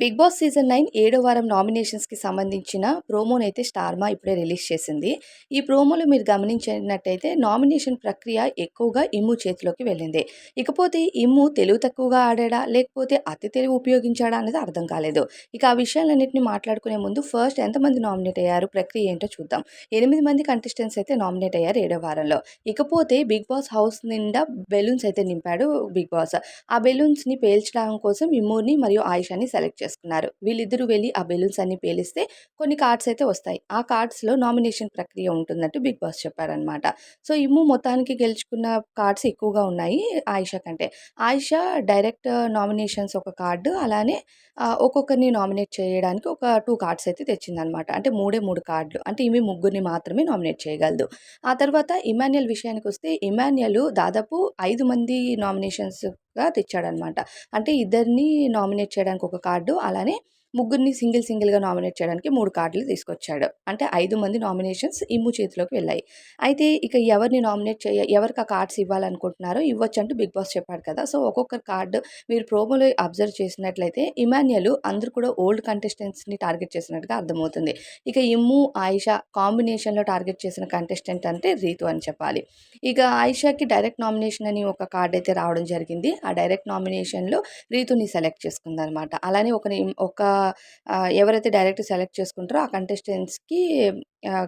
Big boss season nine ఏడో వారం నామినేషన్స్కి సంబంధించిన ప్రోమోని అయితే స్టార్మా ఇప్పుడే రిలీజ్ చేసింది. ఈ ప్రోమోలో మీరు గమనించినట్టయితే నామినేషన్ ప్రక్రియ ఎక్కువగా ఇమ్ము చేతిలోకి వెళ్ళింది. ఇకపోతే ఇమ్ము తెలివి తక్కువగా ఆడాడా? లేకపోతే అతి తెలివి ఉపయోగించాడా అనేది అర్థం కాలేదు. ఇక ఆ విషయాలన్నింటినీ మాట్లాడుకునే ముందు ఫస్ట్ ఎంతమంది నామినేట్ అయ్యారు? ప్రక్రియ ఏంటో చూద్దాం. ఎనిమిది మంది కంటెస్టెంట్స్ అయితే నామినేట్ అయ్యారు ఏడో వారంలో. ఇకపోతే బిగ్ బాస్ హౌస్ నిండా బెలూన్స్ అయితే నింపాడు బిగ్ బాస్. ఆ బెలూన్స్ని పేల్చడం కోసం ఇమ్ముని మరియు ఆయిషాని సెలెక్ట్ చేసుకున్నారు వీళ్ళిద్దరూ వెళ్ళి ఆ బెలూన్స్ అన్ని పేలిస్తే కొన్ని కార్డ్స్ అయితే వస్తాయి. ఆ కార్డ్స్లో నామినేషన్ ప్రక్రియ ఉంటుందంటూ బిగ్ బాస్ చెప్పారనమాట సో ఇమ్ము మొత్తానికి గెలుచుకున్న కార్డ్స్ ఎక్కువగా ఉన్నాయి ఆయిషా కంటే. ఆయిషా డైరెక్ట్ నామినేషన్స్ ఒక కార్డు అలానే ఒక్కొక్కరిని నామినేట్ చేయడానికి ఒక టూ కార్డ్స్ అయితే తెచ్చిందనమాట అంటే మూడే మూడు కార్డులు. అంటే ఇవి ముగ్గురిని మాత్రమే నామినేట్ చేయగలదు. ఆ తర్వాత ఇమాన్యుయల్ విషయానికి వస్తే ఇమాన్యుయల్ దాదాపు ఐదు మంది నామినేషన్స్ తెచ్చాడనమాట. అంటే ఇద్దరిని నామినేట్ చేయడానికి ఒక కార్డు అలానే ముగ్గురిని సింగిల్ సింగిల్గా నామినేట్ చేయడానికి మూడు కార్డులు తీసుకొచ్చాడు. అంటే ఐదు మంది నామినేషన్స్ ఇమ్ము చేతిలోకి వెళ్ళాయి. అయితే ఇక ఎవరిని నామినేట్ చేయ ఎవరికి ఆ కార్డ్స్ ఇవ్వాలనుకుంటున్నారో ఇవ్వచ్చు అంటూ బిగ్ బాస్ చెప్పాడు కదా! సో ఒక్కొక్క కార్డు మీరు ప్రోమోలో అబ్జర్వ్ చేసినట్లయితే ఇమాన్యుయల్ అందరూ కూడా ఓల్డ్ కంటెస్టెంట్స్ని టార్గెట్ చేసినట్టుగా అర్థమవుతుంది. ఇక ఇమ్ము ఆయిషా కాంబినేషన్లో టార్గెట్ చేసిన కంటెస్టెంట్ అంటే రీతు అని చెప్పాలి. ఇక ఆయిషాకి డైరెక్ట్ నామినేషన్ అని ఒక కార్డ్ అయితే రావడం జరిగింది. ఆ డైరెక్ట్ నామినేషన్లో రీతుని సెలెక్ట్ చేసుకుందనమాట. అలానే ఒక ఒక ఎవరైతే డైరెక్ట్ సెలెక్ట్ చేసుకుంటారో ఆ కంటెస్టెంట్స్కి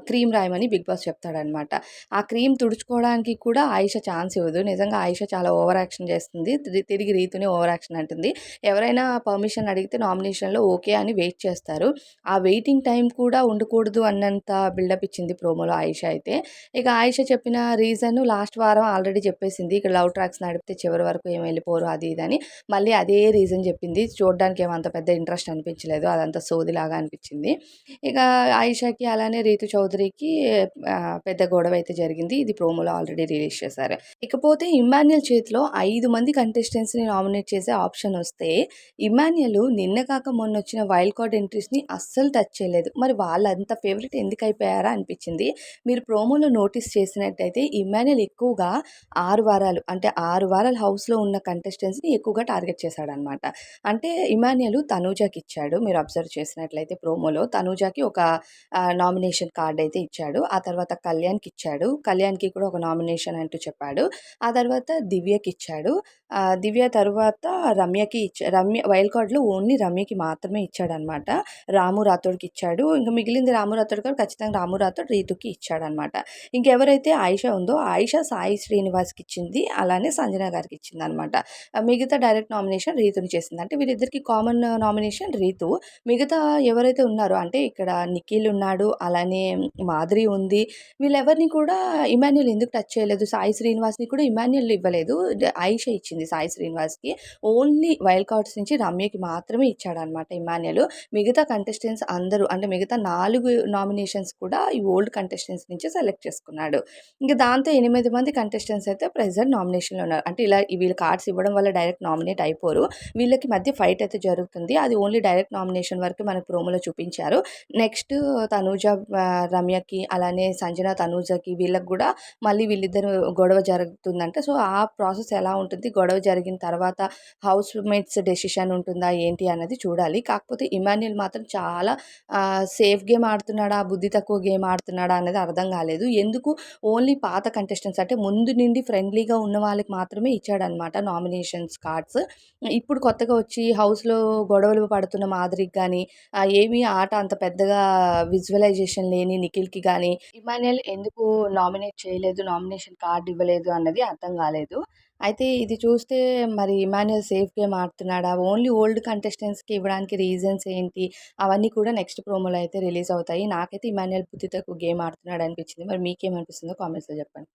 క్రీమ్ రాయమని బిగ్ బాస్ చెప్తాడనమాట ఆ క్రీమ్ తుడుచుకోవడానికి కూడా ఆయిష ఛాన్స్ ఇవ్వదు. నిజంగా ఆయిష చాలా ఓవర్ యాక్షన్ చేస్తుంది. తిరిగి రీతుని ఓవర్ యాక్షన్ అంటుంది. ఎవరైనా పర్మిషన్ అడిగితే నామినేషన్లో ఓకే అని వెయిట్ చేస్తారు. ఆ వెయిటింగ్ టైం కూడా ఉండకూడదు అన్నంత బిల్డప్ ఇచ్చింది ప్రోమోలో ఆయిష అయితే. ఇక ఆయిష చెప్పిన రీజన్ లాస్ట్ వారం ఆల్రెడీ చెప్పేసింది. ఇక్కడ లవ్ ట్రాక్స్ నడిపితే చివరి వరకు ఏం వెళ్ళిపోరు అది ఇది అని. మళ్ళీ అదే రీజన్ చెప్పింది. చూడడానికి ఏమంత పెద్ద ఇంట్రెస్ట్ అనిపించలేదు. అదంతా సోదిలాగా అనిపించింది. ఇక ఆయిషాకి అలానే రీతు చౌదరికి పెద్ద గొడవ అయితే జరిగింది. ఇది ప్రోమోలో ఆల్రెడీ రిలీజ్ చేశారు. ఇకపోతే ఇమాన్యుల్ చేతిలో ఐదు మంది కంటెస్టెంట్స్ని నామినేట్ చేసే ఆప్షన్ వస్తే ఇమాన్యుల్ నిన్న కాక మొన్న వచ్చిన వైల్డ్ కార్డ్ ఎంట్రీస్ని అస్సలు టచ్ చేయలేదు. మరి వాళ్ళంత ఫేవరెట్ ఎందుకు అయిపోయారా అనిపించింది. మీరు ప్రోమోలో నోటీస్ చేసినట్టయితే ఇమాన్యుల్ ఎక్కువగా ఆరు వారాలు అంటే ఆరు వారాలు హౌస్లో ఉన్న కంటెస్టెంట్స్ని ఎక్కువగా టార్గెట్ చేశాడనమాట అంటే ఇమాన్యుల్ తనూజాకి ఇచ్చాడు మీరు అబ్జర్వ్ చేసినట్లయితే ప్రోమోలో తనూజాకి ఒక నామినేషన్ కార్డ్ అయితే ఇచ్చాడు. ఆ తర్వాత కళ్యాణ్కి ఇచ్చాడు. కళ్యాణ్కి కూడా ఒక నామినేషన్ అంటూ చెప్పాడు. ఆ తర్వాత దివ్యకి ఇచ్చాడు. దివ్య తర్వాత రమ్యకి ఇచ్చా రమ్య వైల్డ్ కార్డ్లో ఓన్లీ రమ్యకి మాత్రమే ఇచ్చాడనమాట. రాము రాథోడ్కి ఇచ్చాడు. ఇంకా మిగిలింది రాము రాథోడ్ గారు ఖచ్చితంగా రాము రాథోడ్ రీతుకి ఇచ్చాడనమాట. ఇంకెవరైతే ఆయిష ఉందో ఆయిష సాయి శ్రీనివాస్కి ఇచ్చింది. అలానే సంజన గారికి ఇచ్చింది అనమాట మిగతా డైరెక్ట్ నామినేషన్ రీతుని చేసింది. అంటే వీరిద్దరికి కామన్ నామినేషన్ రీతు. మిగతా ఎవరైతే ఉన్నారో అంటే ఇక్కడ నిఖిల్ ఉన్నాడు అలానే మాధురి ఉంది. వీళ్ళెవరిని కూడా ఇమాన్యుల్ ఎందుకు టచ్ చేయలేదు? సాయి శ్రీనివాస్ని కూడా ఇమాన్యుల్ ఇవ్వలేదు. ఆయిష ఇచ్చింది. సాయి శ్రీనివాస్కి. ఓన్లీ వైల్డ్ కార్డ్స్ నుంచి రమ్యకి మాత్రమే ఇచ్చాడనమాట ఇమాన్యుల్. మిగతా కంటెస్టెంట్స్ అందరూ అంటే మిగతా నాలుగు నామినేషన్స్ కూడా ఈ ఓల్డ్ కంటెస్టెంట్స్ నుంచి సెలెక్ట్ చేసుకున్నాడు. ఇంకా దాంతో ఎనిమిది మంది కంటెస్టెంట్స్ అయితే ప్రెసెంట్ నామినేషన్లో ఉన్నారు. అంటే ఇలా వీళ్ళు కార్డ్స్ ఇవ్వడం వల్ల డైరెక్ట్ నామినేట్ అయిపోరు. వీళ్ళకి మధ్య ఫైట్ అయితే జరుగుతుంది. అది ఓన్లీ డైరెక్ట్ నామినేషన్ వరకు మనకు ప్రోమోలో చూపించారు. నెక్స్ట్ తనూజ రమ్యకి అలానే సంజన తనూజకి వీళ్ళకి కూడా మళ్ళీ వీళ్ళిద్దరు గొడవ జరుగుతుందంటే. సో ఆ ప్రాసెస్ ఎలా ఉంటుంది? గొడవ జరిగిన తర్వాత హౌస్ మేట్స్ డెసిషన్ ఉంటుందా ఏంటి అన్నది చూడాలి. కాకపోతే ఇమాన్యుల్ మాత్రం చాలా సేఫ్ గేమ్ ఆడుతున్నాడా బుద్ధి తక్కువ గేమ్ ఆడుతున్నాడా అనేది అర్థం కాలేదు. ఎందుకు? ఓన్లీ పాత కంటెస్టెంట్స్ అంటే ముందు నుండి ఫ్రెండ్లీగా ఉన్న వాళ్ళకి మాత్రమే ఇచ్చాడనమాట నామినేషన్స్ కార్డ్స్. ఇప్పుడు కొత్తగా వచ్చి హౌస్లో గొడవలు పడుతున్న మాదిరికి కానీ ఏమీ ఆట అంత పెద్దగా విజువలైజేషన్ లేని నిఖిల్కి కానీ ఇమాన్యుయల్ ఎందుకు నామినేట్ చేయలేదు నామినేషన్ కార్డు ఇవ్వలేదు అన్నది అర్థం కాలేదు. అయితే ఇది చూస్తే మరి ఇమాన్యుయల్ సేఫ్ గేమ్ ఆడుతున్నాడా? ఓన్లీ ఓల్డ్ కంటెస్టెంట్స్కి ఇవ్వడానికి రీజన్స్ ఏంటి? అవన్నీ కూడా నెక్స్ట్ ప్రోమోలో అయితే రిలీజ్ అవుతాయి. నాకైతే ఇమాన్యుయల్ బుద్ధితకు గేమ్ ఆడుతున్నాడు అనిపించింది. మరి మీకేమనిపిస్తుందో కామెంట్స్లో చెప్పండి.